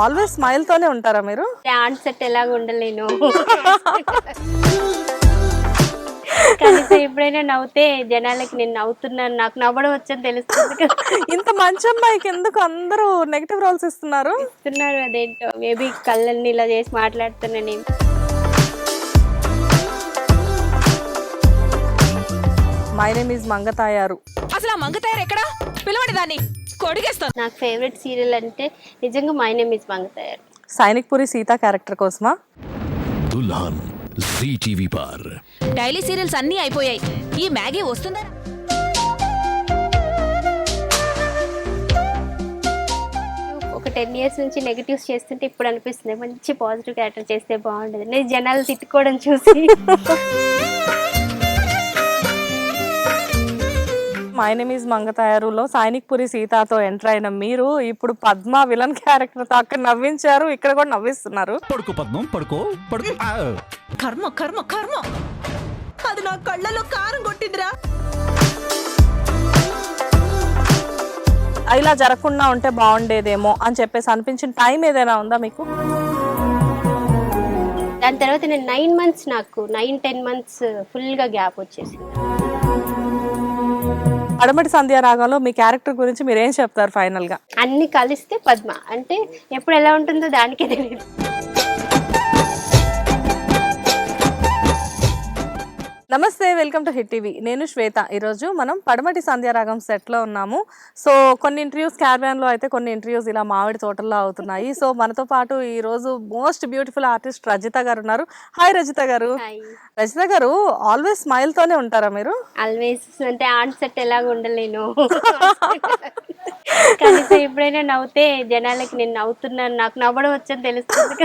Always smile తోనే ఉంటారా మీరు? డాన్స్ సెట్ ఎలాగ ఉండలేను. కనీసం ఎప్పుడైనా నవ్వుతే జనాలకి నేను నవ్వుతున్నాను. నాకు నవ్వడం వచ్చని తెలుస్తుంది. ఇంత మంచి అమ్మాయికి ఎందుకు అందరూ నెగటివ్ రోల్స్ ఇస్తున్నారు? ఇస్తున్నారు అదేంటో. మేబీ కళ్ళని ఇలా చేసి మాట్లాడుతున్నా నేను. My name is Mangatayaru. అసలు ఆ మంగతాయారు ఎక్కడా? పిలవండి దాన్ని. కొడిగేస్తాను. నాకు ఫేవరెట్ సీరియల్ అంటే నిజంగా my name is Bangatayaru Sainik Puri Seeta character కోసమా? దుల్హన్ జీ టీవీ పార్. డైలీ సీరియల్స్ అన్నీ అయిపోయాయి. ఈ మ్యాగీ వస్తుందా? ఒక టెన్ ఇయర్స్ నుంచి నెగిటివ్స్ చేస్తుంటే ఇప్పుడు అనిపిస్తుంది. మంచి పాజిటివ్ క్యారెక్టర్ చేస్తే బాగుండదు. నేను జనాలు తిట్టుకోవడం చూసి. మై నేమ్ ఈజ్ మంగతాయారులో సైనిక్ పురి సీతతో ఎంటర్ అయిన మీరు ఇప్పుడు పద్మ విలన్ క్యారెక్టర్తో అక్కడ నవ్వించారు. ఇక్కడ కూడా నవ్విస్తున్నారు. పడుకో పద్మం పడుకో పడుకో. కర్మ కర్మ కర్మ. అది నా కళ్ళలో కారం కొట్టిందిరా. ఇలా జరగకుండా ఉంటే బాగుండేదేమో అని చెప్పేసి అనిపించిన టైం ఏదైనా ఉందా మీకు? దాని తర్వాత నేను నైన్ మంత్స్ నాకు నైన్ టెన్ మంత్స్ ఫుల్గా గ్యాప్ వచ్చేసింది. అడమటి సంధ్యా రాగంలో మీ క్యారెక్టర్ గురించి మీరు ఏం చెప్తారు ఫైనల్గా అన్ని కలిస్తే పద్మ. అంటే ఎప్పుడు ఎలా ఉంటుందో దానికే తెలియదు నమస్తే వెల్కమ్ టు హిట్ టీవీ. నేను శ్వేత. ఈరోజు మనం పడమటి సంధ్యారాగం సెట్లో ఉన్నాము. సో కొన్ని ఇంటర్వ్యూస్ క్యారవాన్లో అయితే కొన్ని ఇంటర్వ్యూస్ ఇలా మామిడి తోటల్లో అవుతున్నాయి. సో మనతో పాటు ఈ రోజు మోస్ట్ బ్యూటిఫుల్ ఆర్టిస్ట్ రజిత గారు ఉన్నారు. హాయ్ రజిత గారు. రజిత గారు ఆల్వేస్ స్మైల్ తోనే ఉంటారా మీరు? ఆల్వేస్ అంటే ఆన్ సెట్ ఎలాగ ఉండలేను. కనీసం ఎప్పుడైనా నవ్వుతే జనాలకి నేను నవ్వుతున్నాను. నాకు నవ్వడం వచ్చని తెలుస్తుంది.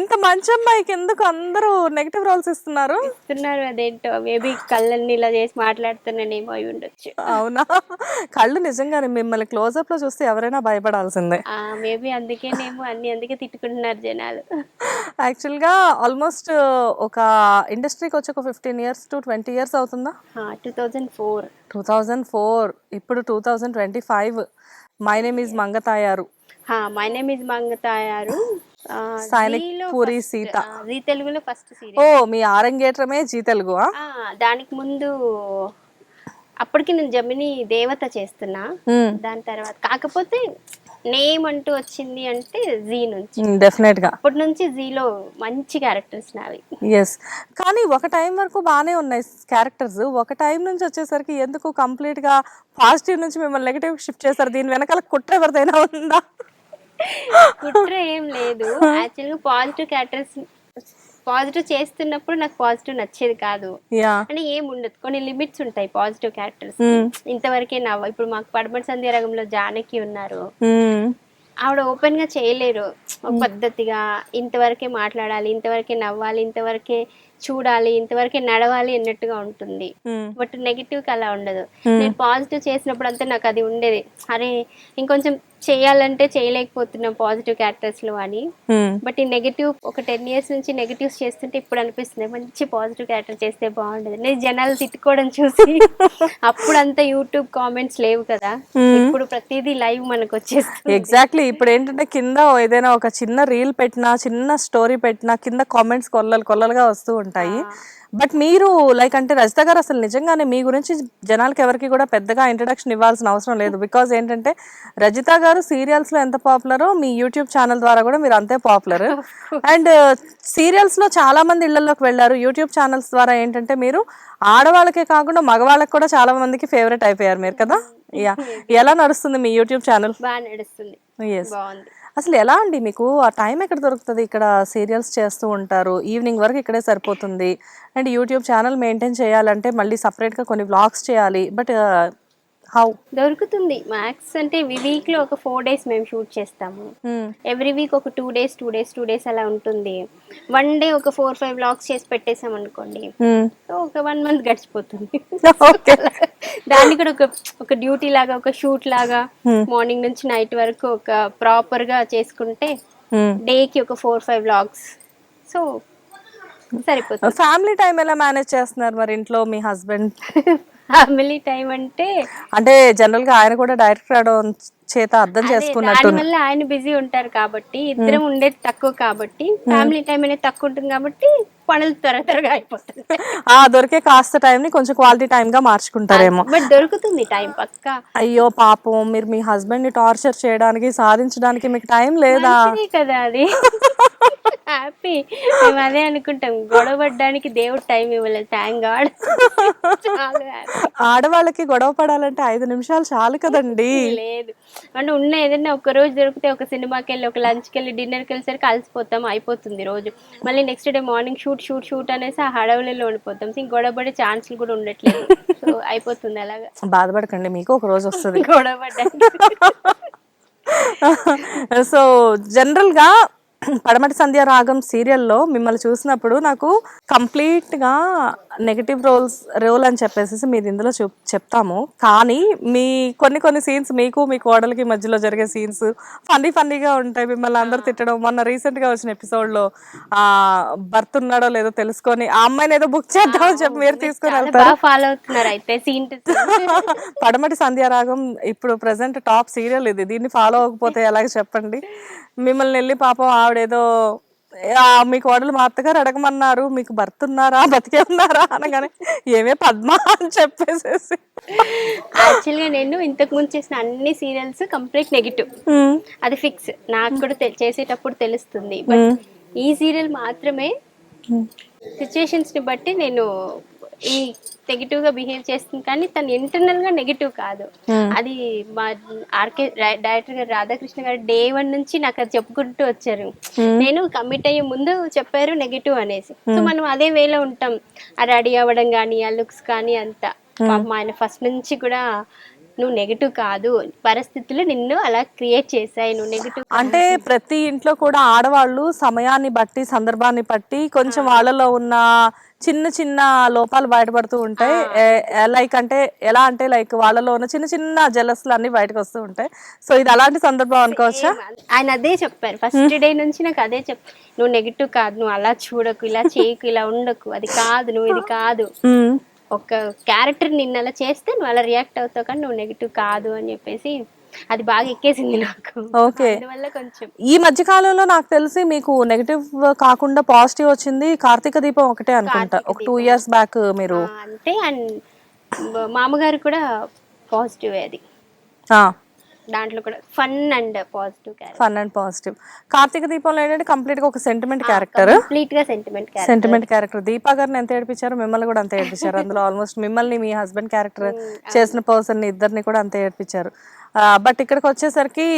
ఇంత మంచి అమ్మాయికి ఎందుకు అందరూ నెగటివ్ రోల్స్ ఇస్తున్నారు? ఇస్తున్నారు అదేంటో. మేబీ కళ్ళని ఇలా చేసి మాట్లాడుతున్నానేమో అయి ఉండొచ్చు. అవునా? కళ్ళు నిజంగానే మిమ్మల్ని క్లోజప్లో చూస్తే ఎవరైనా భయపడాల్సిందే. మేబీ అందుకేనేమో అన్ని అందుకే తిట్టుకుంటున్నారు జనాలు. యాక్చువల్గా ఆల్మోస్ట్ ఒక ఇండస్ట్రీకి వచ్చి ఒక fifteen years to twenty years అవుతుందా? Two thousand four two thousand four ఇప్పుడు two thousand twenty five my name is Mangatayaru my name is Mangatayaru Puri Seeta. Zee తెలుగులో ఫస్ట్ ఓ మీ ఆరంగేట్రమే జీ తెలుగు దానికి ముందు అప్పటికి నేను జమిని దేవత చేస్తున్నా. దాని తర్వాత కాకపోతే నేమ్ అంటూ వచ్చింది అంటే జీ నుంచి. డెఫినెట్గా. అప్పటి నుంచి జీలో మంచి క్యారెక్టర్స్ నావి. ఎస్ కానీ ఒక టైం వరకు బాగానే ఉన్నాయి క్యారెక్టర్స్ ఒక టైం నుంచి వచ్చేసరికి ఎందుకు కంప్లీట్గా పాజిటివ్ నుంచి మిమ్మల్ని నెగటివ్ షిఫ్ట్ చేస్తారు దీని వెనకాల కుట్ర ఎవరిదైనా ఉందా? కుట్ర ఏం లేదు. యాక్చువల్గా పాజిటివ్ క్యారెక్టర్స్ పాజిటివ్ చేస్తున్నప్పుడు నాకు పాజిటివ్ నచ్చేది కాదు. అంటే ఏం ఉండదు. కొన్ని లిమిట్స్ ఉంటాయి పాజిటివ్ క్యారెక్టర్స్ ఇంతవరకే నవ్వ ఇప్పుడు మాకు పడమటి సంధ్య రంగంలో జానకి ఉన్నారు. ఆవిడ ఓపెన్గా చేయలేరు. ఒక పద్ధతిగా ఇంతవరకే మాట్లాడాలి ఇంతవరకే నవ్వాలి ఇంతవరకే చూడాలి ఇంతవరకే నడవాలి అన్నట్టుగా ఉంటుంది. బట్ నెగిటివ్కి అలా ఉండదు. నేను పాజిటివ్ చేసినప్పుడు అంతా నాకు అది ఉండేది. అరే ఇంకొంచెం చేయాలంటే చేయలేకపోతున్నాం పాజిటివ్ క్యారెక్టర్స్లో అని. బట్ ఈ నెగిటివ్ ఒక టెన్ ఇయర్స్ నుంచి నెగిటివ్స్ చేస్తుంటే ఇప్పుడు అనిపిస్తుంది మంచి పాజిటివ్ క్యారెక్టర్ చేస్తే బాగుండదు. నేను జనాలు తిట్టుకోవడం చూసి అప్పుడు అంత యూట్యూబ్ కామెంట్స్ లేవు కదా. ఇప్పుడు ప్రతిదీ లైవ్ మనకు వచ్చేస్తుంది. ఎగ్జాక్ట్లీ ఇప్పుడు ఏంటంటే కింద ఏదైనా ఒక చిన్న రీల్ పెట్టినా చిన్న స్టోరీ పెట్టినా కింద కామెంట్స్ కొల్లలు కొల్లలుగా వస్తూ ఉంటాయి. బట్ మీరు లైక్ అంటే రజిత గారు అసలు నిజంగానే మీ గురించి జనాలకి ఎవరికి కూడా పెద్దగా ఇంట్రడక్షన్ ఇవ్వాల్సిన అవసరం లేదు. బికాజ్ ఏంటంటే రజిత గారు సీరియల్స్లో ఎంత పాపులరో మీ యూట్యూబ్ ఛానల్ ద్వారా కూడా మీరు అంతే పాపులర్. అండ్ సీరియల్స్లో చాలా మంది ఇళ్ళలోకి వెళ్ళారు. యూట్యూబ్ ఛానల్స్ ద్వారా ఏంటంటే మీరు ఆడవాళ్ళకే కాకుండా మగవాళ్ళకి కూడా చాలా మందికి ఫేవరెట్ అయిపోయారు మీరు కదా? యా. ఎలా నడుస్తుంది మీ యూట్యూబ్ ఛానల్? బాగా నడుస్తుంది. అసలు ఎలా అండి మీకు ఆ టైం ఎక్కడ దొరుకుతుంది ఇక్కడ సీరియల్స్ చేస్తూ ఉంటారు? ఈవినింగ్ వరకు ఇక్కడే సరిపోతుంది. అండ్ యూట్యూబ్ ఛానల్ మెయింటైన్ చేయాలంటే మళ్ళీ సపరేట్గా కొన్ని వ్లాగ్స్ చేయాలి. బట్ హౌ దొరుకుతుంది. మ్యాక్స్ అంటే వీక్లో ఒక ఫోర్ డేస్ మేము షూట్ చేస్తాము. ఎవ్రీ వీక్ ఒక two days two days two days అలా ఉంటుంది. వన్ డే ఒక ఫోర్ ఫైవ్ బ్లాగ్స్ చేసి పెట్టేసాం అనుకోండి సో ఒక వన్ మంత్ గడిచిపోతుంది. ఓకే దాన్ని కూడా ఒక ఒక డ్యూటీ లాగా ఒక షూట్ లాగా మార్నింగ్ నుంచి నైట్ వరకు ఒక ప్రాపర్గా చేసుకుంటే డే కి ఒక ఫోర్ ఫైవ్ బ్లాగ్స్. సో సరిపోతుంది. ఫ్యామిలీ టైం ఎలా మేనేజ్ చేస్తున్నారు మరి ఇంట్లో మీ హస్బెండ్ ఫ్యామిలీ టైం అంటే అంటే జనరల్గా ఆయన కూడా డైరెక్టర్ అవడం చేత అర్థం చేసుకున్నట్టు వల్ల ఆయన బిజీ ఉంటారు కాబట్టి ఇద్దరం ఉండేది తక్కువ కాబట్టి ఫ్యామిలీ టైం అనేది తక్కువ ఉంటుంది కాబట్టి పనులు త్వర త్వరగా అయిపోతుంది ఆ దొరికే కాస్త టైం ని కొంచెం క్వాలిటీ టైం గా మార్చుకుంటారేమో. బట్ దొరుకుతుంది టైం పక్కా. అయ్యో పాపం మీరు మీ హస్బెండ్ని టార్చర్ చేయడానికి సాధించడానికి మీకు టైం లేదా? కదా అది. హ్యాపీ మేము అదే అనుకుంటాం గొడవ పడ్డానికి దేవుడు టైం ఇవ్వలేదు థ్యాంక్ గాడ్. ఆడవాళ్ళకి గొడవ పడాలంటే ఐదు నిమిషాలు చాలు కదండి. లేదు. అంటే ఉన్న ఏదైనా ఒక రోజు దొరికితే ఒక సినిమాకి వెళ్ళి ఒక లంచ్కి వెళ్ళి డిన్నర్కి వెళ్ళేసరికి కలిసిపోతాం అయిపోతుంది రోజు. మళ్ళీ next day morning shoot shoot shoot అనేసి ఆ హడవలిలో ఉండిపోతాం. ఇంక గొడవ పడే ఛాన్సులు కూడా ఉండట్లేదు. సో అయిపోతుంది అలాగా. బాధపడకండి మీకు ఒక రోజు వస్తుంది. గొడవ సో జనరల్గా పడమటి సంధ్య రాగం సీరియల్లో మిమ్మల్ని చూసినప్పుడు నాకు కంప్లీట్గా నెగటివ్ రోల్స్ రోల్ అని చెప్పేసి మీరు ఇందులో చూ చెప్తాము. కానీ మీ కొన్ని కొన్ని సీన్స్ మీకు మీ కోడలికి మధ్యలో జరిగే సీన్స్ ఫన్నీ ఫన్నీగా ఉంటాయి. మిమ్మల్ని అందరు తిట్టడం. మొన్న రీసెంట్గా వచ్చిన ఎపిసోడ్లో ఆ భర్త ఉన్నాడో లేదో తెలుసుకొని ఆ అమ్మాయిని ఏదో బుక్ చేద్దామని చెప్పి మీరు తీసుకొని వెళ్తారు. బాగా ఫాలో అవుతున్నారు అయితే సీన్ పడమటి సంధ్యారాగం ఇప్పుడు ప్రజెంట్ టాప్ సీరియల్ ఇది. దీన్ని ఫాలో అవ్వకపోతే ఎలాగ చెప్పండి? మిమ్మల్ని వెళ్ళి పాపం ఆవిడేదో "ఆ, మీ కోడలు మా అత్తగారు అడగమన్నారు మీకు భర్త ఉన్నారా బతికే ఉన్నారా అనగానే ఏమే పద్మ అని చెప్పేసేసి. యాక్చువల్గా నేను ఇంతకు ముందు చేసిన అన్ని సీరియల్స్ కంప్లీట్ నెగిటివ్. అది ఫిక్స్. నాకు కూడా చేసేటప్పుడు తెలుస్తుంది. బట్ ఈ సీరియల్ మాత్రమే సిచ్యుయేషన్స్ని బట్టి నేను ఈ నెగిటివ్గా బిహేవ్ చేస్తుంది కానీ తను ఇంటర్నల్గా నెగిటివ్ కాదు. అది మా ఆర్కే డైరెక్టర్ గారు రాధాకృష్ణ గారు డే వన్ నుంచి నాకు అది చెప్పుకుంటూ వచ్చారు. నేను కమిట్ అయ్యే ముందు చెప్పారు నెగిటివ్ అనేసి. సో మనం అదే వేలో ఉంటాం. ఆ రెడీ అవ్వడం కానీ ఆ లుక్స్ కానీ అంతా. పాపం ఆయన ఫస్ట్ నుంచి కూడా నువ్వు నెగిటివ్ కాదు. పరిస్థితులు నిన్ను అలా క్రియేట్ చేశాయి. నువ్వు నెగిటివ్ అంటే ప్రతి ఇంట్లో కూడా ఆడవాళ్ళు సమయాన్ని బట్టి సందర్భాన్ని బట్టి కొంచెం వాళ్ళలో ఉన్న చిన్న చిన్న లోపాలు బయటపడుతూ ఉంటాయి. లైక్ అంటే ఎలా అంటే లైక్ వాళ్ళలో ఉన్న చిన్న చిన్న జలస్లు అన్ని బయటకు వస్తూ ఉంటాయి. సో ఇది అలాంటి సందర్భం అనుకోవచ్చా? ఆయన అదే చెప్పారు. ఫస్ట్ డే నుంచి నాకు అదే చెప్ నువ్వు నెగిటివ్ కాదు. నువ్వు అలా చూడకు ఇలా చేయకు ఇలా ఉండకు. అది కాదు నువ్వు ఇది కాదు. ఒక క్యారెక్టర్ నిన్ను అలా చేస్తే నువ్వు అలా రియాక్ట్ అవుతావు కానీ నువ్వు నెగిటివ్ కాదు అని చెప్పేసి అది బాగా ఎక్కేసింది నాకు. ఓకే. కొంచెం. ఈ మధ్య కాలంలో నాకు తెలిసి మీకు నెగటివ్ కాకుండా పాజిటివ్ వచ్చింది కార్తీక దీపం ఒకటే అనుకుంటా. ఒక టూ ఇయర్స్ బ్యాక్ మీరు. అంటే అండ్ మామగారు కూడా పాజిటివ్ అది. దాంట్లో కూడా fun and positive character. Fun and positive. Karthika దీపంలో ఏంటంటే కంప్లీట్గా ఒక సెంటిమెంట్ క్యారెక్టర్ కంప్లీట్గా sentiment character sentiment character Deepa గారిని ఎంత ఏడిపించారు మిమ్మల్ని కూడా అంతే ఏడిపించారు. అందులో ఆల్మోస్ట్ మిమ్మల్ని మీ హస్బెండ్ క్యారెక్టర్ చేసిన పర్సన్ని ఇద్దరిని కూడా అంతే ఏడిపించారు. బట్ ఇక్కడికి వచ్చేసరికి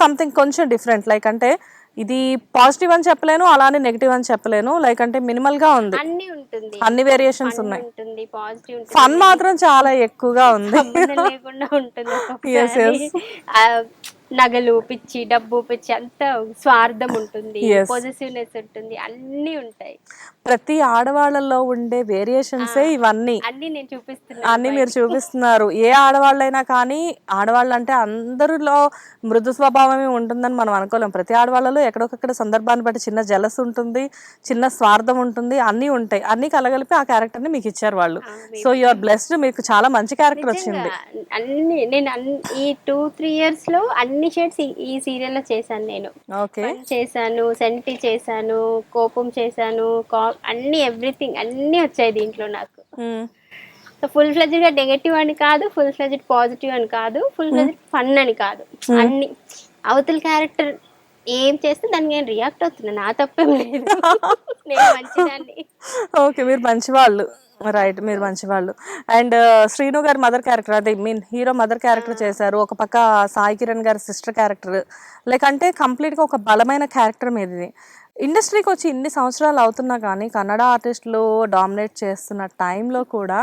సంథింగ్ కొంచెం డిఫరెంట్ లైక్ అంటే ఇది పాజిటివ్ అని చెప్పలేను అలానే నెగిటివ్ అని చెప్పలేను. లైక్ అంటే మినిమల్గా ఉంది. అన్ని ఉంటుంది. అన్ని వేరియేషన్స్ ఉన్నాయి. ఉంటుంది పాజిటివ్ ఫన్ మాత్రం చాలా ఎక్కువగా ఉంది. లేకుండా ఉంటుంది నగలు పిచ్చి డబ్బు పిచ్చి అంతా స్వార్థం ఉంటుంది. పొజిటివ్నెస్ ఉంటుంది. అన్ని ఉంటాయి. ప్రతి ఆడవాళ్ళలో ఉండే వేరియేషన్సే ఇవన్నీ. అన్ని నేను చూపిస్తున్నాను అన్ని మీరు చూపిస్తున్నారు. ఏ ఆడవాళ్ళైనా కానీ ఆడవాళ్ళు అంటే అందరిలో మృదు స్వభావమే ఉంటుందని మనం అనుకోలేం. ప్రతి ఆడవాళ్ళలో ఎక్కడొకక్కడ సందర్భాన్ని బట్టి చిన్న జలస్ ఉంటుంది చిన్న స్వార్థం ఉంటుంది అన్నీ ఉంటాయి. అన్ని కలగలిపి ఆ క్యారెక్టర్ని మీకు ఇచ్చారు వాళ్ళు. సో యు ఆర్ బ్లెస్డ్ మీకు చాలా మంచి క్యారెక్టర్ వచ్చింది. అన్ని నేను ఈ టూ త్రీ ఇయర్స్లో అన్ని షేడ్స్ ఈ సీరియల్లో చేశాను నేను. ఓకే చేశాను సెంటి చేశాను కోపం చేశాను అన్ని ఎవ్రీథింగ్ అన్ని వచ్చాయి దీంట్లో నాకు. సో ఫుల్ ఫ్లెజ్డ్గా నెగటివ్ అని కాదు ఫుల్ ఫ్లెజ్డ్ పాజిటివ్ అని కాదు ఫుల్ ఫ్లెజ్డ్ ఫన్ అని కాదు. అన్ని అవతల క్యారెక్టర్ ఏం చేస్తే దానికి నేను రియాక్ట్ అవుతున్నా. నా తప్పేం లేదు. నేను మంచిదాన్ని. ఓకే మీరు మంచివాళ్ళు. రైట్ మీరు మంచివాళ్ళు. అండ్ శ్రీను గారి మదర్ క్యారెక్టర్ అదే మీన్ హీరో మదర్ క్యారెక్టర్ చేశారు. ఒక పక్క సాయి కిరణ్ గారి సిస్టర్ క్యారెక్టర్. లైక్ అంటే కంప్లీట్గా ఒక బలమైన క్యారెక్టర్ మీద ఇండస్ట్రీకి వచ్చి ఇన్ని సంవత్సరాలు అవుతున్నా కానీ కన్నడ ఆర్టిస్టులు డామినేట్ చేస్తున్న టైంలో కూడా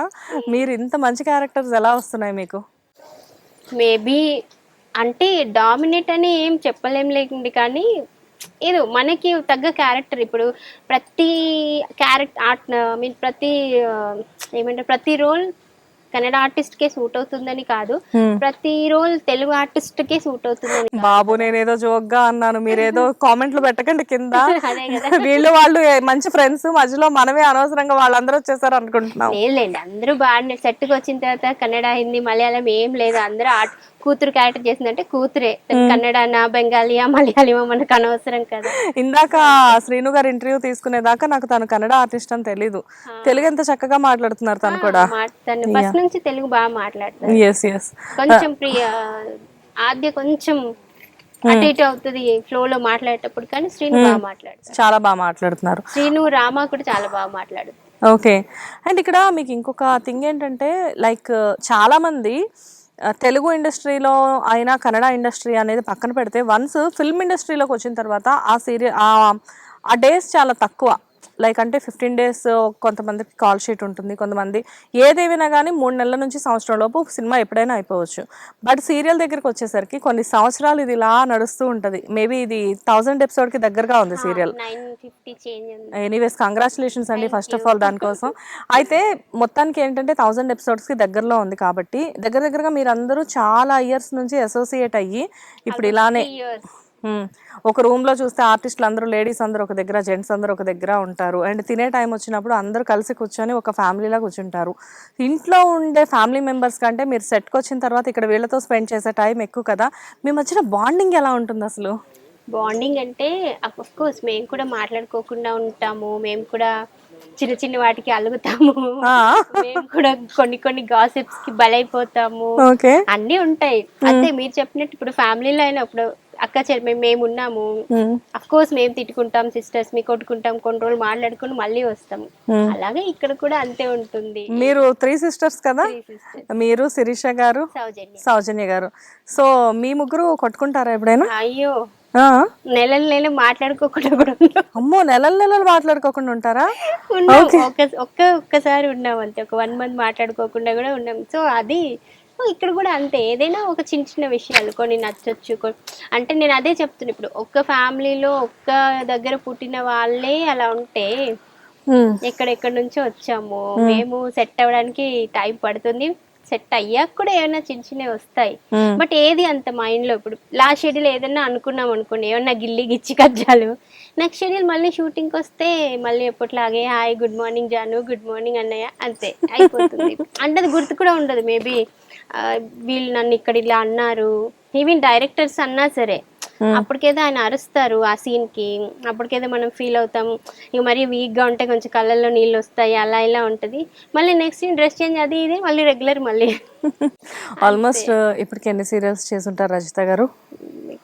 మీరు ఇంత మంచి క్యారెక్టర్స్ ఎలా వస్తున్నాయి మీకు? మేబీ అంటే డామినేట్ అని ఏం చెప్పలేం లేకుండి కానీ ఏదో మనకి తగ్గ క్యారెక్టర్. ఇప్పుడు ప్రతి క్యారెక్టర్ ఆర్ట్ మీన్ ప్రతి ఏమంటే ఏమంటారు ప్రతి రోల్ కన్నడ ఆర్టిస్ట్ కే సూట్ అవుతుందని కాదు. ప్రతి రోల్ తెలుగు ఆర్టిస్ట్ కే సూట్ అవుతుందని. బాబు నేనేదో జోక్గా అన్నాను. మీరేదో కామెంట్లు పెట్టకండి కింద. వీళ్ళు వాళ్ళు మంచి ఫ్రెండ్స్ మధ్యలో మనమే అనవసరంగా వాళ్ళందరూ వచ్చేసారు అనుకుంటున్నాం. లేదులేండి అందరూ బాగానే సెట్కి వచ్చిన తర్వాత కన్నడ హిందీ మలయాళం ఏం లేదు. అందరూ ఆర్ట్ కూతురు క్యారెక్టర్ చేసిందంటే కూతురే. కన్నడనా బెంగాలీయా మలయాళమా మనకు అనవసరం కదా. ఇందాక శ్రీను గారు ఇంటర్వ్యూ తీసుకునేదాకా నాకు తను కన్నడ ఆర్టిస్ట్ అని తెలీదు. తెలుగు ఎంత చక్కగా మాట్లాడుతున్నారు తను కూడా. మాట్లాడతాను ఫస్ట్ నుంచి తెలుగు బాగా ఎస్ కొంచెం ప్రియ ఆద్య కొంచెం అటు ఇటు అవుతుంది ఫ్లో లో మాట్లాడేటప్పుడు కానీ శ్రీను బాగా మాట్లాడతాడు చాలా బాగా మాట్లాడుతున్నారు. శ్రీను రామ కూడా చాలా బాగా మాట్లాడు ఓకే అండ్ ఇక్కడ మీకు ఇంకొక థింగ్ ఏంటంటే లైక్ చాలా మంది తెలుగు ఇండస్ట్రీలో అయినా కన్నడ ఇండస్ట్రీ అనేది పక్కన పెడితే వన్స్ ఫిల్మ్ ఇండస్ట్రీలోకి వచ్చిన తర్వాత ఆ సీరియల్ ఆ డేస్ చాలా తక్కువ. లైక్ అంటే ఫిఫ్టీన్ డేస్ కొంతమందికి కాల్ షీట్ ఉంటుంది కొంతమంది ఏదేమైనా కానీ మూడు నెలల నుంచి సంవత్సరం లోపు సినిమా ఎప్పుడైనా అయిపోవచ్చు. బట్ సీరియల్ దగ్గరికి వచ్చేసరికి కొన్ని సంవత్సరాలు ఇది ఇలా నడుస్తూ ఉంటుంది. మేబీ ఇది థౌజండ్ ఎపిసోడ్కి దగ్గరగా ఉంది సీరియల్. ఎనీవేస్ కంగ్రాచులేషన్స్ అండి ఫస్ట్ ఆఫ్ ఆల్ దానికోసం. అయితే మొత్తానికి ఏంటంటే థౌజండ్ ఎపిసోడ్స్కి దగ్గరలో ఉంది కాబట్టి దగ్గర దగ్గరగా మీరందరూ చాలా ఇయర్స్ నుంచి అసోసియేట్ అయ్యి ఇప్పుడు ఇలానే. ఒక రూమ్లో చూస్తే ఆర్టిస్టులు అందరూ లేడీస్ అందరూ ఒక దగ్గర జెంట్స్ అందరూ ఒక దగ్గర ఉంటారు. అండ్ తినే టైం వచ్చినప్పుడు అందరూ కలిసి కూర్చొని ఒక ఫ్యామిలీలా కూర్చుంటారు. ఇంట్లో ఉండే ఫ్యామిలీ మెంబర్స్ కంటే మీరు సెట్కి వచ్చిన తర్వాత ఇక్కడ వీళ్ళతో స్పెండ్ చేసే టైం ఎక్కువ కదా? మీ మధ్యన బాండింగ్ ఎలా ఉంటుంది అసలు? బాండింగ్ అంటే కోర్స్ మేము కూడా మాట్లాడుకోకుండా ఉంటాము. మేము కూడా చిన్న చిన్న వాటికి అలుగుతాము. మేము కూడా కొన్ని కొన్ని గాసిప్స్కి బలైపోతాము. అన్నీ ఉంటాయి. అంతే మీరు చెప్పినట్టు ఇప్పుడు ఫ్యామిలీలో అయినా ఇప్పుడు అక్క చెల్లి మేము. ఉన్నాము అఫ్ కోర్స్ మేము తిట్టుకుంటాం సిస్టర్స్ మీ కొట్టుకుంటాం కొన్ని రోజులు మాట్లాడుకుని మళ్ళీ వస్తాము. అలాగే ఇక్కడ కూడా అంతే ఉంటుంది. మీరు త్రీ సిస్టర్స్ కదా. మీరు శిరీష గారు సౌజన్య. సౌజన్య గారు. సో మీ ముగ్గురు కొట్టుకుంటారా ఎప్పుడైనా? అయ్యో? నెలలు నెలలు మాట్లాడుకోకుండా అమ్మో నెలలు నెలలు మాట్లాడుకోకుండా ఉంటారా? ఒక్క ఒక్కసారి ఉన్నాం అంతే. ఒక వన్ మంత్ మాట్లాడుకోకుండా కూడా ఉన్నాం. సో అది సో ఇక్కడ కూడా అంతే. ఏదైనా ఒక చిన్న చిన్న విషయాలు కొన్ని నచ్చొచ్చు అంటే నేను అదే చెప్తున్నా. ఇప్పుడు ఒక్క ఫ్యామిలీలో ఒక్క దగ్గర పుట్టిన వాళ్ళే అలా ఉంటే. ఎక్కడెక్కడి నుంచో వచ్చాము మేము సెట్ అవ్వడానికి టైం పడుతుంది. సెట్ అయ్యాక కూడా ఏమైనా చిన్న చిన్నవి వస్తాయి. బట్ ఏది అంత మైండ్లో ఇప్పుడు లాస్ట్ షెడ్యూల్ ఏదైనా అనుకున్నాం అనుకోండి ఏమన్నా గిల్లి గిచ్చి కజ్జాలు నెక్స్ట్ షెడ్యూల్ మళ్ళీ షూటింగ్కి వస్తే మళ్ళీ ఎప్పట్లాగే hi good morning Janu good morning అన్నయ్య అంతే అయిపోతుంది. అంటే అది గుర్తు కూడా ఉండదు మేబీ. వీళ్ళు నన్ను ఇక్కడ ఇలా అన్నారు. ఈవెన్ డైరెక్టర్స్ అన్నా సరే అప్పటికేదో ఆయన అరుస్తారు ఆ సీన్కి. అప్పటికేదో మనం ఫీల్ అవుతాం. ఇక మరీ వీక్గా ఉంటే కొంచెం కళ్ళల్లో నీళ్ళు వస్తాయి అలా ఇలా ఉంటది. మళ్ళీ నెక్స్ట్ సీన్ డ్రెస్ చేంజ్ అది ఇది మళ్ళీ రెగ్యులర్ మళ్ళీ. ఆల్మోస్ట్ ఇప్పటికి ఎన్ని సీరియల్స్ చేసుంటారు రజిత గారు?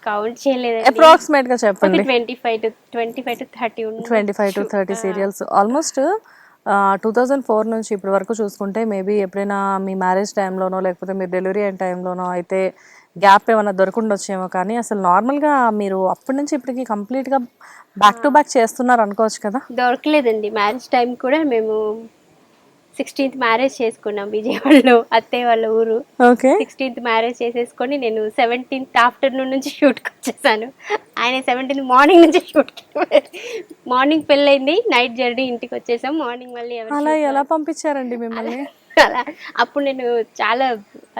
కౌంట్ చేయలేదు అప్రాక్సిమేట్గా చెప్పండి. Twenty five to twenty five to thirty twenty five to thirty serials almost two thousand four నుంచి ఇప్పటి వరకు చూసుకుంటే మేబీ ఎప్పుడైనా మీ మ్యారేజ్ టైంలోనో లేకపోతే మీరు డెలివరీ అయిన టైంలోనో అయితే గ్యాప్ ఏమైనా దొరకుండొచ్చేమో కానీ అసలు నార్మల్గా మీరు అప్పటి నుంచి ఇప్పటికి కంప్లీట్గా బ్యాక్ టు బ్యాక్ చేస్తున్నారు అనుకోవచ్చు కదా? దొరకలేదండి. మ్యారేజ్ టైం కూడా మేము సిక్స్టీన్త్ మ్యారేజ్ చేసుకున్నాం విజయవాడలో అత్తయ్య వాళ్ళ ఊరు. ఓకే. సిక్స్టీన్త్ మ్యారేజ్ చేసేసుకొని నేను సెవెంటీన్త్ ఆఫ్టర్నూన్ నుంచి షూట్కి వచ్చేసాను. ఆయన సెవెంటీన్త్ మార్నింగ్ నుంచి షూట్కి మార్నింగ్ పెళ్ళైంది నైట్ జర్నీ ఇంటికి వచ్చేసాం. మార్నింగ్ మళ్ళీ అలా ఎలా పంపించారండి మిమ్మల్ని? అలా అప్పుడు నేను చాలా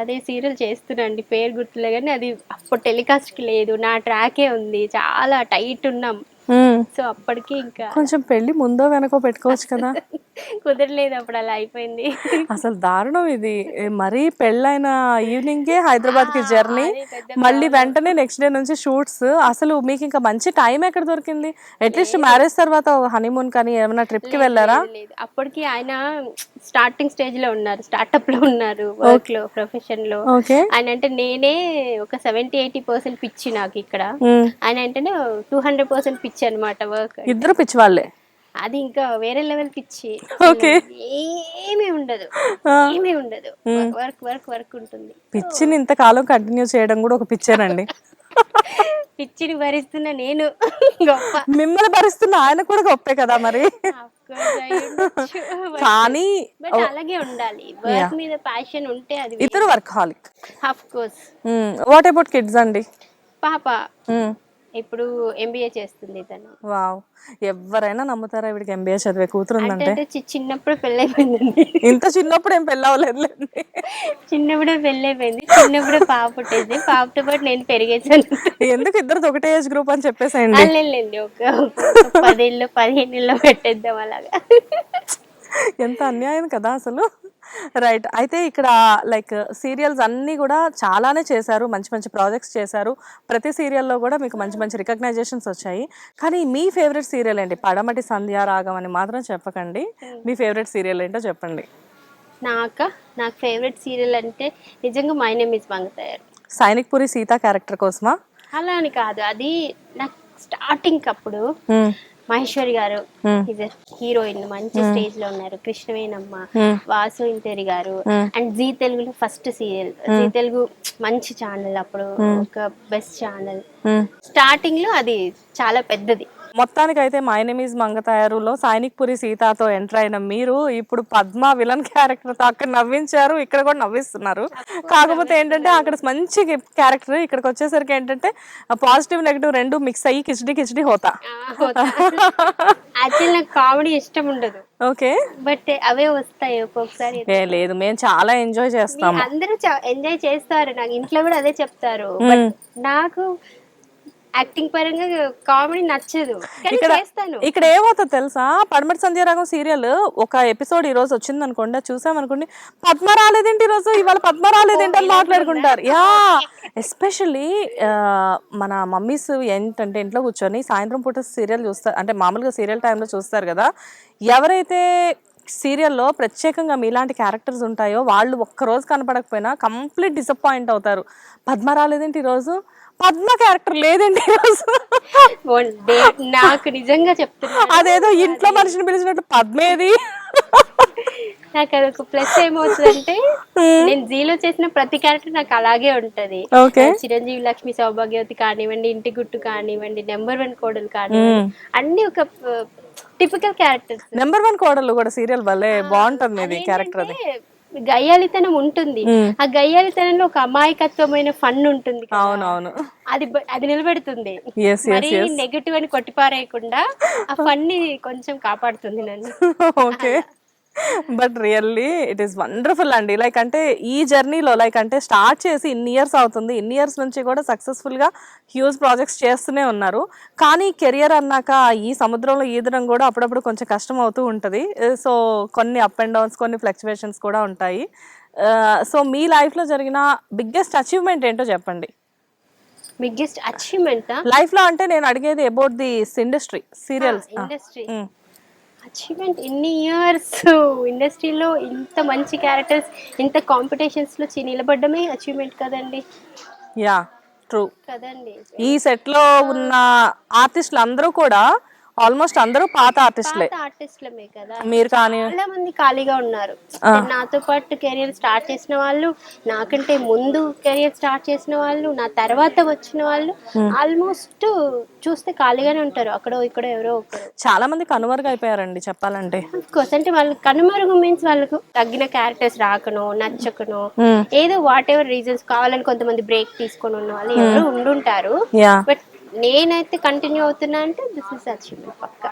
అదే సీరియల్ చేస్తున్నాండి పేరు గుర్తులే కానీ అది అప్పుడు టెలికాస్ట్కి లేదు. నా ట్రాకే ఉంది. చాలా టైట్ ఉన్నాం. సో అప్పటికి ఇంకా కొంచెం పెళ్ళి ముందో వెనకో పెట్టుకోవచ్చు కదా. కుదరలేదు అప్పుడు అలా అయిపోయింది. అసలు దారుణం ఇది. మరీ పెళ్ళైన ఈవినింగే హైదరాబాద్కి జర్నీ. మళ్ళీ వెంటనే నెక్స్ట్ డే నుంచి షూట్స్. అసలు మీకు ఇంకా మంచి టైం ఎక్కడ దొరికింది? అట్లీస్ట్ మ్యారేజ్ తర్వాత హనీమూన్ కానీ ఏమైనా ట్రిప్కి వెళ్ళారా? అప్పటికి ఆయన స్టార్టింగ్ స్టేజ్లో ఉన్నారు. స్టార్ట్అప్లో ఉన్నారు వర్క్లో ప్రొఫెషన్లో ఆయన అంటే నేనే ఒక సెవెంటీ ఎయిటీ పర్సెంట్ పిచ్చి నాకు ఇక్కడ. ఆయన అంటేనే టూ హండ్రెడ్ పర్సెంట్ పిచ్చి అనమాట వర్క్. ఇద్దరు పిచ్చి వాళ్ళే అది ఇంకా వేరే లెవెల్ పిచ్చి ఓకే. ఏమీ ఉండదు. ఏమీ ఉండదు. వర్క్ వర్క్ వర్క్ ఉంటుంది. పిచ్చిని ఇంతకాలం కంటిన్యూ చేయడం కూడా ఒక పిచ్చేనండి. పిచ్చిని భరిస్తున్న నేను గొప్ప. మిమ్మల్ని భరిస్తున్న ఆయన కూడా గొప్పే కదా మరి. కానీ బట్ అలాగే ఉండాలి. వర్క్ మీద ప్యాషన్ ఉంటే అది ఇద్దరు workaholic of course what about kids అండి? పాప. ఇప్పుడు ఎంబీఏ చేస్తుంది తను. వావ్. ఎవరైనా నమ్ముతారా వీడికి ఎంబీఏ చదివే కూతురు ఉందంటే అంటే చి- చిన్నప్పుడు పెళ్ళైపోయిందండి. ఇంత చిన్నప్పుడు ఏం పెళ్ళి అవ్వలేదులేండి చిన్నప్పుడే పెళ్ళైపోయింది. చిన్నప్పుడే పాప పుట్టేది. పాపతో పాటు నేను పెరిగేసాను ఎందుకు ఇద్దరు ఒకటే ఏజ్ గ్రూప్ అని చెప్పేసేయండి. అల్లెళ్ళండి ఒక పదేళ్ళు పదిహేను పెట్టేద్దాం అలాగా. ఎంత అన్యాయం కదా అసలు. రైట్ అయితే ఇక్కడ లైక్ సీరియల్స్ అన్నీ కూడా చాలానే చేశారు. మంచి మంచి ప్రాజెక్ట్స్ చేశారు. ప్రతి సీరియల్లో కూడా మీకు మంచి మంచి రికగ్నైజేషన్స్ వచ్చాయి. కానీ మీ ఫేవరెట్ సీరియల్ ఏంటి? పడమటి సంధ్యా రాగం అని మాత్రం చెప్పకండి. మీ ఫేవరెట్ సీరియల్ ఏంటో చెప్పండి. నాక? నాకు ఫేవరెట్ సీరియల్ అంటే నిజంగా my name is Mangatayaru Sainik Puri Sita character కోసమా? అలా అని కాదు. అది నాకు స్టార్టింగ్ అప్పుడు Hmm. మహేశ్వరి గారు హీరోయిన్ మంచి స్టేజ్లో ఉన్నారు. కృష్ణవేనమ్మ Hmm. వాసు ఇంతేరి గారు. అండ్ జీ తెలుగులో ఫస్ట్ సీరియల్ జీ తెలుగు మంచి ఛానల్ అప్పుడు ఒక బెస్ట్ ఛానల్. స్టార్టింగ్లో అది చాలా పెద్దది. మొత్తానికైతే మై నేమ్ ఈజ్ మంగతాయారులో సైనిక్ పురి సీతాతో ఎంటర్ అయిన మీరు ఇప్పుడు పద్మ విలన్ క్యారెక్టర్తో అక్కడ నవ్వించారు. ఇక్కడ కూడా నవ్విస్తున్నారు. కాకపోతే ఏంటంటే అక్కడ మంచి క్యారెక్టర్ ఇక్కడికి వచ్చేసరికి ఏంటంటే పాజిటివ్ నెగిటివ్ రెండు మిక్స్ అయ్యి కిచడి కిచడి హోతా. యాక్చువల్ నాకు కామెడీ ఇష్టం ఉండదు. ఓకే. బట్ అవే వస్తాయి ఒక్కొక్కసారి. లేదు. మేము చాలా ఎంజాయ్ చేస్తాము. అందరూ ఎంజాయ్ చేస్తారు. నాకు ఇంట్లో కూడా అదే చెప్తారు. నాకు యాక్టింగ్ పరంగా కామెడీ నచ్చదు. ఇక్కడ చేస్తాను. ఇక్కడ ఏమవుతుంది తెలుసా? పడమటి సంధ్యారాగం సీరియల్ ఒక ఎపిసోడ్ ఈ రోజు వచ్చింది అనుకోండి చూసామనుకోండి పద్మ రాలేదేంటి ఈ రోజు? ఇవాళ పద్మ రాలేదేంటి అని మాట్లాడుకుంటారు. యా. ఎస్పెషల్లీ మన మమ్మీస్ ఏంటంటే ఇంట్లో కూర్చొని సాయంత్రం పూట సీరియల్ చూస్తారు అంటే మామూలుగా సీరియల్ టైంలో చూస్తారు కదా ఎవరైతే సీరియల్లో ప్రత్యేకంగా మీలాంటి క్యారెక్టర్స్ ఉంటాయో వాళ్ళు ఒక్కరోజు కనపడకపోయినా కంప్లీట్ డిసప్పాయింట్ అవుతారు. పద్మ రాలేదేంటి ఈరోజు పద్మ క్యారెక్టర్ day నాకు నిజంగా చెప్తున్నా. అదేదో ఇంట్లో మనిషిని పిలిచినట్టు పద్మేది. నాకు అదొక ప్లస్ ఏమవుతుందంటే నేను జీలో చేసిన ప్రతి క్యారెక్టర్ నాకు అలాగే ఉంటది. చిరంజీవి లక్ష్మి సౌభాగ్యవతి కానివ్వండి ఇంటి గుట్టు కానివ్వండి నెంబర్ వన్ కోడలు కానివ్వండి అన్ని ఒక టిపికల్ క్యారెక్టర్స్ నెంబర్ వన్ కోడలు కూడా సీరియల్ భలే బాగుంటుంది క్యారెక్టర్ అది. గయ్యాలితనం ఉంటుంది. ఆ గయ్యాలితనంలో ఒక అమాయకత్వమైన ఫన్ ఉంటుంది. అవునవును. అది అది నిలబెడుతుంది. మరి నెగటివ్ అని కొట్టిపారేయకుండా ఆ ఫన్ని కొంచెం కాపాడుతుంది నన్ను. Okay but really it is wonderful అండి. లైక్ అంటే ఈ జర్నీలో లైక్ అంటే స్టార్ట్ చేసి ఇన్ని ఇయర్స్ అవుతుంది. ఇన్ని ఇయర్స్ నుంచి కూడా సక్సెస్ఫుల్గా హ్యూజ్ ప్రాజెక్ట్స్ చేస్తూనే ఉన్నారు. కానీ కెరియర్ అన్నాక ఈ సముద్రంలో ఈదడం కూడా అప్పుడప్పుడు కొంచెం కష్టం అవుతూ ఉంటుంది. సో కొన్ని అప్ అండ్ డౌన్స్ కొన్ని ఫ్లక్చువేషన్స్ కూడా ఉంటాయి. సో మీ లైఫ్లో జరిగిన బిగ్గెస్ట్ అచీవ్మెంట్ ఏంటో చెప్పండి. బిగ్గెస్ట్ అచీవ్మెంట్ లైఫ్లో అంటే నేను అడిగేది about the industry serials industry achievement ఇన్ని ఇయర్స్? ఇండస్ట్రీలో ఇంత మంచి క్యారెక్టర్స్ ఇంత కాంపిటీషన్స్లో చి- నిలబడ్డమే అచీవ్మెంట్ కదండి. Yeah true. కదండి. ఈ సెట్లో ఉన్న ఆర్టిస్టులు అందరూ కూడా ఆల్మోస్ట్ అందరూ పాత ఆర్టిస్టులే. ఆర్టిస్టులమే కదా. మీరు కానీ చాలా మంది ఖాళీగా ఉన్నారు. నాతో పాటు కెరియర్ స్టార్ట్ చేసిన వాళ్ళు నాకంటే ముందు కెరియర్ స్టార్ట్ చేసిన వాళ్ళు నా తర్వాత వచ్చిన వాళ్ళు ఆల్మోస్ట్ చూస్తే ఖాళీగానే ఉంటారు. అక్కడో ఇక్కడో ఎవరో ఒకరు. చాలా మంది కనుమరుగు అయిపోయారండి చెప్పాలంటే. కోర్స్ అంటే వాళ్ళు కనుమరుగు మీన్స్ వాళ్ళకు తగ్గిన క్యారెక్టర్స్ రాకనో నచ్చకనో ఏదో వాట్ ఎవర్ రీజన్స్ కావాలని కొంతమంది బ్రేక్ తీసుకొని ఉన్న వాళ్ళు ఎవరు ఉండుంటారు. బట్ నేనైతే కంటిన్యూ అవుతున్నా అంటే దిస్ ఇస్ అచీవ్మెంట్ పక్క.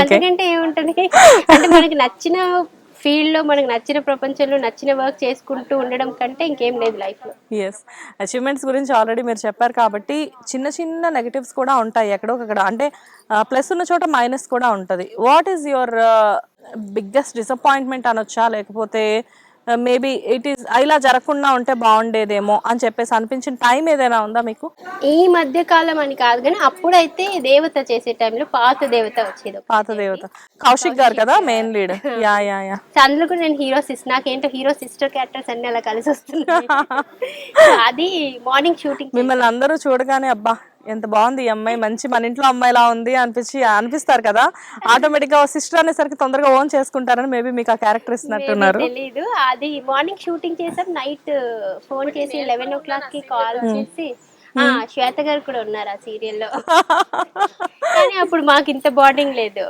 అందుకంటే ఏముంటది? అంటే మనకి నచ్చిన ఫీల్డ్లో మనకు నచ్చిన ప్రపంచంలో నచ్చిన వర్క్ చేసుకుంటూ ఉండడం కంటే ఇంకేం లేదు లైఫ్లో. ఎస్ అచీవ్మెంట్స్ గురించి ఆల్రెడీ మీరు చెప్పారు కాబట్టి చిన్న చిన్న నెగటివ్స్ కూడా ఉంటాయి ఎక్కడో అక్కడ అంటే ప్లస్ ఉన్న చోట మైనస్ కూడా ఉంటుంది. What is your biggest disappointment అనొచ్చా? లేకపోతే మేబీ ఇట్ ఈస్ ఇలా జరగకుండా ఉంటే బాగుండేదేమో అని చెప్పేసి అనిపించిన టైం ఏదైనా ఉందా మీకు? ఈ మధ్య కాలం అని కాదు కానీ అప్పుడైతే దేవత చేసే టైంలో పాత దేవత వచ్చేది పాత దేవత. కౌశిక్ గారు కదా main lead yeah yeah yeah. అందులో కూడా నేను హీరో సిస్టర్ నాకేంటో హీరో సిస్టర్ క్యారెక్టర్స్ అన్ని అలా కలిసి వస్తున్నాయి. సో అది మార్నింగ్ షూటింగ్ మిమ్మల్ని అందరూ చూడగానే అబ్బా ఎంత బాగుంది ఈ అమ్మాయి మంచి మన ఇంట్లో అమ్మాయిలా ఉంది అనిపించి అనిపిస్తారు కదా. ఆటోమేటిక్గా సిస్టర్ అనేసరికి తొందరగా ఓన్ చేసుకుంటారని మేబీ మీకు ఆ క్యారెక్టర్ ఇస్తున్నట్టున్నారు. తెలీదు. అది మార్నింగ్ షూటింగ్ చేసాం నైట్ ఫోన్ చేసి లెవెన్ ఓ క్లాక్కి కాల్ చేసి శ్వేత గారు కూడా ఉన్నారు ఆ సీరియల్లో. కానీ అప్పుడు మాకు ఇంత బాండింగ్ లేదు.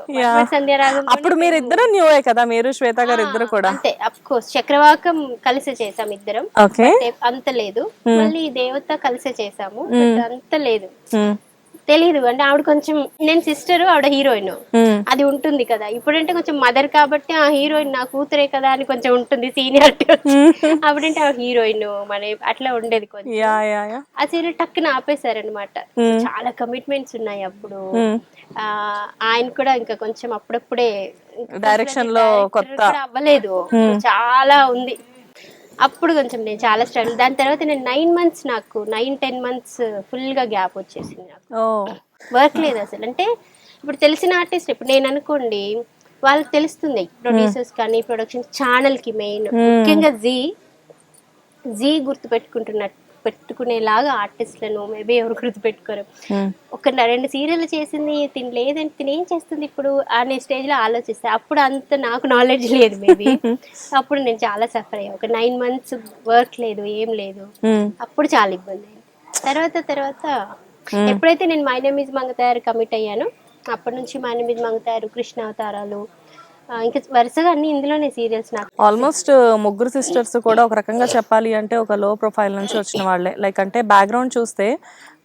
సంధ్యారాగం అప్పుడు మీరు ఇద్దరు న్యూయే కదా? మీరు శ్వేత గారు ఇద్దరు కూడా. అంతే అఫ్ కోర్స్ చక్రవాకం కలిసి చేసాం ఇద్దరం. అంత లేదు. మళ్ళీ దేవత కలిసే చేసాము. అంత లేదు. తెలీదు. అంటే ఆవిడ కొంచెం నేను సిస్టర్ ఆవిడ హీరోయిన్. అది ఉంటుంది కదా. ఇప్పుడంటే కొంచెం మదర్ కాబట్టి ఆ హీరోయిన్ నా కూతురే కదా అని కొంచెం ఉంటుంది సీనియారిటీ అప్పుడంటే ఆ హీరోయిన్ మన అట్లా ఉండేది కొంచెం. ఆ సీరియల్ టక్కున ఆపేశారనమాట చాలా కమిట్మెంట్స్ ఉన్నాయి అప్పుడు. ఆ ఆయన కూడా ఇంకా కొంచెం అప్పుడప్పుడే కొంచెం లో కొత్త. అవ్వలేదు. చాలా ఉంది. అప్పుడు కొంచెం నేను చాలా స్ట్రగుల్ దాని తర్వాత నేను నైన్ మంత్స్ నాకు నైన్ టెన్ మంత్స్ ఫుల్గా గ్యాప్ వచ్చేసింది నాకు. వర్క్ లేదు అసలు. అంటే ఇప్పుడు తెలిసిన ఆర్టిస్ట్ ఇప్పుడు నేను అనుకోండి వాళ్ళకి తెలుస్తుంది. ప్రొడ్యూసర్స్ కానీ ప్రొడక్షన్ ఛానల్కి మెయిన్ ముఖ్యంగా జీ జీ గుర్తు పెట్టుకుంటున్నట్టు పెట్టుకునేలాగా ఆర్టిస్ట్లను మేబీ ఎవరు గుర్తు పెట్టుకోరు ఒక న- రెండు సీరియల్ చేసింది తిని లేదంటే తిని ఏం చేస్తుంది ఇప్పుడు అనే స్టేజ్లో ఆలోచిస్తే అప్పుడు అంత నాకు నాలెడ్జ్ లేదు మేబీ. అప్పుడు నేను చాలా సఫర్ అయ్యా. ఒక నైన్ మంత్స్ వర్క్ లేదు ఏం లేదు. మ్మ్. అప్పుడు చాలా ఇబ్బంది తర్వాత తర్వాత ఎప్పుడైతే నేను my name is Mangathayaru commit అయ్యానో అప్పటి నుంచి my name is Mangathayaru Krishna అవతారాలు ఇంకా వరుసగా అన్ని ఇందులోనే సీరియల్స్ నాకు. ఆల్మోస్ట్ ముగ్గురు సిస్టర్స్ కూడా ఒక రకంగా చెప్పాలి అంటే ఒక లో ప్రొఫైల్ నుంచి వచ్చిన వాళ్ళే. లైక్ అంటే బ్యాక్గ్రౌండ్ చూస్తే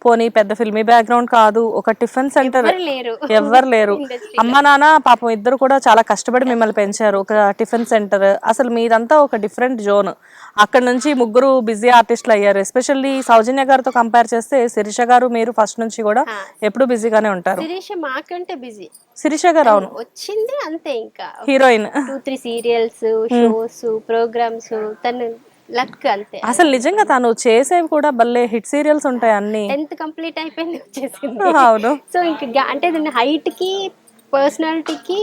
పోనీ పెద్ద ఫిల్మీ బ్యాక్గ్రౌండ్ కాదు ఒక టిఫిన్ సెంటర్ ఎవరు లేరు. ఎవ్వరు లేరు. అమ్మ నాన్న పాపం ఇద్దరు కూడా చాలా కష్టపడి మిమ్మల్ని పెంచారు ఒక టిఫిన్ సెంటర్. అసలు మీదంతా ఒక డిఫరెంట్ జోన్. అక్కడ నుంచి ముగ్గురు బిజీ ఆర్టిస్టులు అయ్యారు. ఎస్పెషల్లీ సౌజన్య గారితో కంపేర్ చేస్తే శిరీష గారు మీరు ఫస్ట్ నుంచి కూడా ఎప్పుడు బిజీగానే ఉంటారు. శిరీష మాకంటే బిజీ. శిరీష గారు అవును. వచ్చింది అంతే ఇంకా. Heroine. Two three serials shows programmes తను లక్ అంతే. అసలు నిజంగా తను చేసేవి కూడా భలే హిట్ సీరియల్స్ ఉంటాయి అన్ని. టెన్త్ కంప్లీట్ అయిపోయింది వచ్చేసింది. అవును. సో ఇంకా అంటే దాని హైట్కి పర్సనాలిటీకి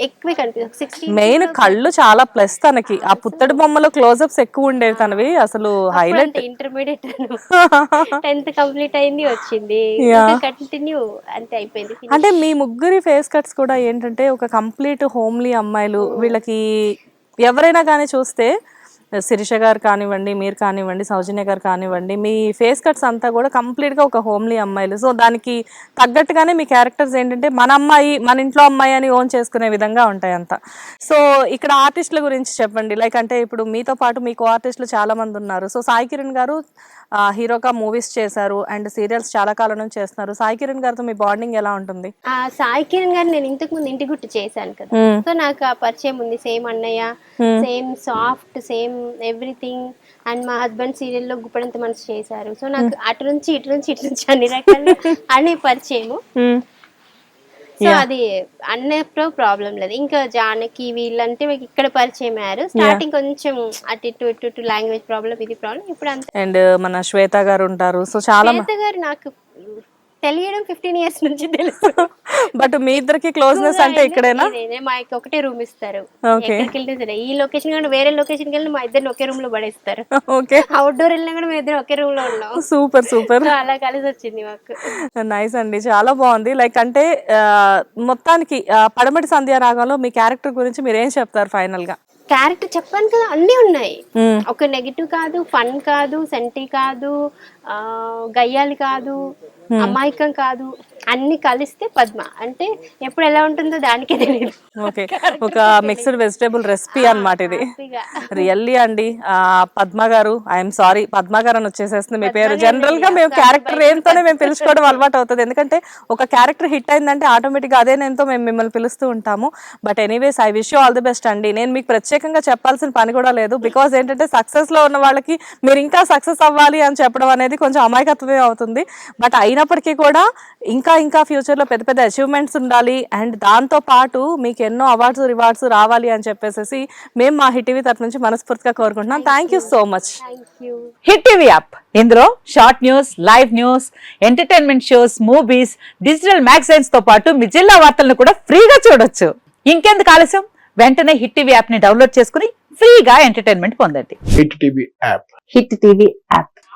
ఎక్కువే కనిపిస్తుంది. మెయిన్ కళ్ళు చాలా ప్లస్ తనకి. ఆ పుత్తడి బొమ్మలో క్లోజప్స్ ఎక్కువ ఉండేవి తనవి. అసలు హైలైట్. ఇంటర్మీడియట్ టెన్త్ కంప్లీట్ అయింది వచ్చింది. కంటిన్యూ అంతే అయిపోయింది అంటే మీ ముగ్గురి ఫేస్ కట్స్ కూడా ఏంటంటే ఒక కంప్లీట్ హోమ్లీ అమ్మాయిలు. వీళ్ళకి ఎవరైనా కానీ చూస్తే శిరీష గారు కానివ్వండి మీరు కానివ్వండి సౌజన్య గారు కానివ్వండి మీ ఫేస్ కట్స్ అంతా కూడా కంప్లీట్గా ఒక హోమ్లీ అమ్మాయిలు. సో దానికి తగ్గట్టుగానే మీ క్యారెక్టర్స్ ఏంటంటే మన అమ్మాయి మన ఇంట్లో అమ్మాయి అని ఓన్ చేసుకునే విధంగా ఉంటాయి అంతా సో ఇక్కడ ఆర్టిస్టుల గురించి చెప్పండి. లైక్ అంటే ఇప్పుడు మీతో పాటు మీకు ఆర్టిస్టులు చాలామంది ఉన్నారు. సో సాయి కిరణ్ గారు హీరోగా మూవీస్ చేశారు అండ్ సీరియల్స్ చాలా కాలం నుంచి చేస్తున్నారు. సాయి కిరణ్ గారితో మీ బాండింగ్ ఎలా ఉంటుంది? ఆ సాయి కిరణ్ గారు నేను ఇంతకు ముందు ఇంటి గుట్టు చేశాను కదా. సో నాకు ఆ పరిచయం ఉంది. సేమ్ అన్నయ్య same soft same everything and మా హస్బెండ్ సీరియల్లో గుప్పడంత మనసు చేశారు. సో నాకు అటు నుంచి ఇటు నుంచి ఇటు నుంచి అన్ని రకాలు అనే పరిచయము. సో అది అన్నప్పుడు ప్రాబ్లం లేదు. ఇంకా జానకి వీళ్ళంటే ఇక్కడ పరిచయం అయ్యారు. స్టార్టింగ్ కొంచెం అటు ఇటు ఇటు ఇటు లాంగ్వేజ్ ప్రాబ్లం ఇది ప్రాబ్లం ఇప్పుడు అంత. అండ్ మన శ్వేత గారు ఉంటారు. సో చాలా శ్వేత గారు నాకు తెలియడం ఫిఫ్టీన్ ఇయర్స్ నుంచి తెలుసు. బట్ మీ ఇద్దరికి క్లోజ్నెస్ అంటే ఇక్కడేనా? మా యొక్క ఒకటే రూమ్ ఇస్తారు. ఎక్కడికి సరే. ఈ లొకేషన్ కానీ వేరే లొకేషన్ వెళ్ళి మా ఇద్దరిని ఒకే రూమ్లో పడేస్తారు. ఓకే అవుట్డోర్ వెళ్ళినా కూడా మేము ఇద్దరు ఒకే రూమ్లో ఉన్నాం. సూపర్ సూపర్ అలా కలిసి వచ్చింది మాకు. నైస్ అండి. చాలా బాగుంది. లైక్ అంటే మొత్తానికి పడమటి సంధ్యా రాగంలో మీ క్యారెక్టర్ గురించి మీరు ఏం చెప్తారు ఫైనల్గా? క్యారెక్టర్ చెప్పాను కదా అన్నీ ఉన్నాయి. మ్మ్. ఒక నెగిటివ్ కాదు ఫన్ కాదు సెంటి కాదు గయ్యాలి కాదు అమాయకం కాదు అన్ని కలిస్తే పద్మ. అంటే ఎప్పుడు ఎలా ఉంటుందో దానికే తెలియదు ఓకే. ఒక మిక్స్డ్ వెజిటేబుల్ రెసిపీ అన్నమాట ఇది. రియల్లీ అండి. ఆ, పద్మ గారు ఐఎమ్ సారీ పద్మ గారు అని వచ్చేసేస్తుంది మీ పేరు. జనరల్గా మేము క్యారెక్టర్ ఏంతోనే మేము పిలుచుకోవడం అలవాటు అవుతుంది. ఎందుకంటే ఒక క్యారెక్టర్ హిట్ అయిందంటే ఆటోమేటిక్గా అదే నేమ్తో మేము మిమ్మల్ని పిలుస్తూ ఉంటాము. But anyways I wish you all the best అండి. నేను మీకు ప్రత్యేకంగా చెప్పాల్సిన పని కూడా లేదు. బికాస్ ఏంటంటే సక్సెస్లో ఉన్న వాళ్ళకి మీరు ఇంకా సక్సెస్ అవ్వాలి అని చెప్పడం అనేది కొంచెం అమాయకత్వమే అవుతుంది. బట్ అయినప్పటికీ కూడా ఇంకా ఇంకా ఫ్యూచర్లో పెద్ద పెద్ద అచీవ్మెంట్స్ ఉండాలి. అండ్ దాంతో పాటు మీకు ఎన్నో అవార్డ్స్ రివార్డ్స్ రావాలి అని చెప్పేసి మేము మా హిటీవీ తరఫు నుంచి మనస్ఫూర్తిగా కోరుకుంటున్నాం. Thank you so much hit TV app ఇందులో short news live news entertainment shows movies digital మ్యాగజైన్స్తో పాటు మీ జిల్లా వార్తలను కూడా ఫ్రీగా చూడొచ్చు. ఇంకెందుకు ఆలస్యం? వెంటనే హిట్ టీవీ యాప్ని డౌన్లోడ్ చేసుకుని ఫ్రీగా ఎంటర్టైన్మెంట్ పొందండి. Hit TV app hit TV app